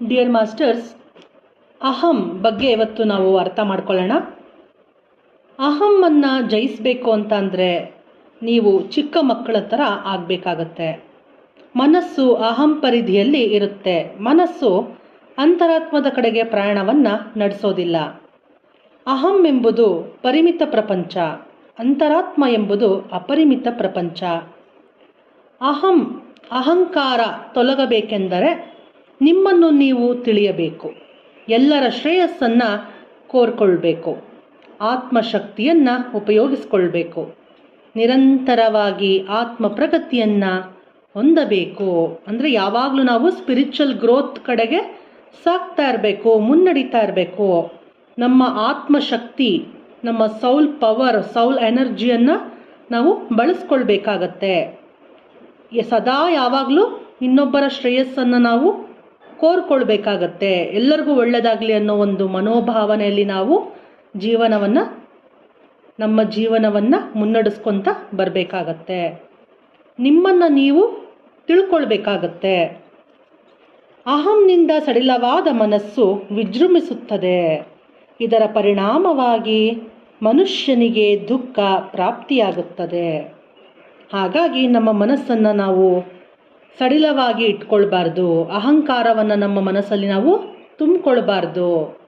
Dear masters, ಅಹಂ ಬಗ್ಗೆ ಇವತ್ತು ನಾವು ಅರ್ಥ ಮಾಡ್ಕೊಳ್ಳೋಣ. ಅಹಮ್ಮನ್ನು ಜಯಿಸಬೇಕು ಅಂತ ಅಂದರೆ ನೀವು ಚಿಕ್ಕ ಮಕ್ಕಳ ಥರ ಆಗಬೇಕಾಗತ್ತೆ. ಮನಸ್ಸು ಅಹಂ ಪರಿಧಿಯಲ್ಲಿ ಇರುತ್ತೆ. ಮನಸ್ಸು ಅಂತರಾತ್ಮದ ಕಡೆಗೆ ಪ್ರಯಾಣವನ್ನು ನಡೆಸೋದಿಲ್ಲ. ಅಹಂ ಎಂಬುದು ಪರಿಮಿತ ಪ್ರಪಂಚ, ಅಂತರಾತ್ಮ ಎಂಬುದು ಅಪರಿಮಿತ ಪ್ರಪಂಚ. ಅಹಂ ಅಹಂಕಾರ ತೊಲಗಬೇಕೆಂದರೆ ನಿಮ್ಮನ್ನು ನೀವು ತಿಳಿಯಬೇಕು. ಎಲ್ಲರ ಶ್ರೇಯಸ್ಸನ್ನು ಕೋರ್ಕೊಳ್ಬೇಕು. ಆತ್ಮಶಕ್ತಿಯನ್ನು ಉಪಯೋಗಿಸ್ಕೊಳ್ಬೇಕು. ನಿರಂತರವಾಗಿ ಆತ್ಮ ಪ್ರಗತಿಯನ್ನು ಹೊಂದಬೇಕು. ಅಂದರೆ ಯಾವಾಗಲೂ ನಾವು ಸ್ಪಿರಿಚುವಲ್ ಗ್ರೋತ್ ಕಡೆಗೆ ಸಾಗ್ತಾ ಇರಬೇಕು, ಮುನ್ನಡೀತಾ ಇರಬೇಕು. ನಮ್ಮ ಆತ್ಮಶಕ್ತಿ, ನಮ್ಮ ಸೌಲ್ ಪವರ್ ಸೌಲ್ ಎನರ್ಜಿಯನ್ನು ನಾವು ಬಳಸ್ಕೊಳ್ಬೇಕಾಗತ್ತೆ. ಸದಾ ಯಾವಾಗಲೂ ಇನ್ನೊಬ್ಬರ ಶ್ರೇಯಸ್ಸನ್ನು ನಾವು ಕೋರ್ಕೊಳ್ಬೇಕಾಗತ್ತೆ. ಎಲ್ಲರಿಗೂ ಒಳ್ಳೆಯದಾಗಲಿ ಅನ್ನೋ ಒಂದು ಮನೋಭಾವನೆಯಲ್ಲಿ ನಾವು ಜೀವನವನ್ನು, ನಮ್ಮ ಜೀವನವನ್ನು ಮುನ್ನಡೆಸ್ಕೊತ ಬರಬೇಕಾಗತ್ತೆ. ನಿಮ್ಮನ್ನು ನೀವು ತಿಳ್ಕೊಳ್ಬೇಕಾಗತ್ತೆ. ಅಹಂನಿಂದ ಸಡಿಲವಾದ ಮನಸ್ಸು ವಿಜೃಂಭಿಸುತ್ತದೆ. ಇದರ ಪರಿಣಾಮವಾಗಿ ಮನುಷ್ಯನಿಗೆ ದುಃಖ ಪ್ರಾಪ್ತಿಯಾಗುತ್ತದೆ. ಹಾಗಾಗಿ ನಮ್ಮ ಮನಸ್ಸನ್ನು ನಾವು ಸಡಿಲವಾಗಿ ಇಟ್ಕೊಳ್ಬಾರ್ದು. ಅಹಂಕಾರವನ್ನು ನಮ್ಮ ಮನಸ್ಸಲ್ಲಿ ನಾವು ತುಂಬಿಕೊಳ್ಬಾರ್ದು.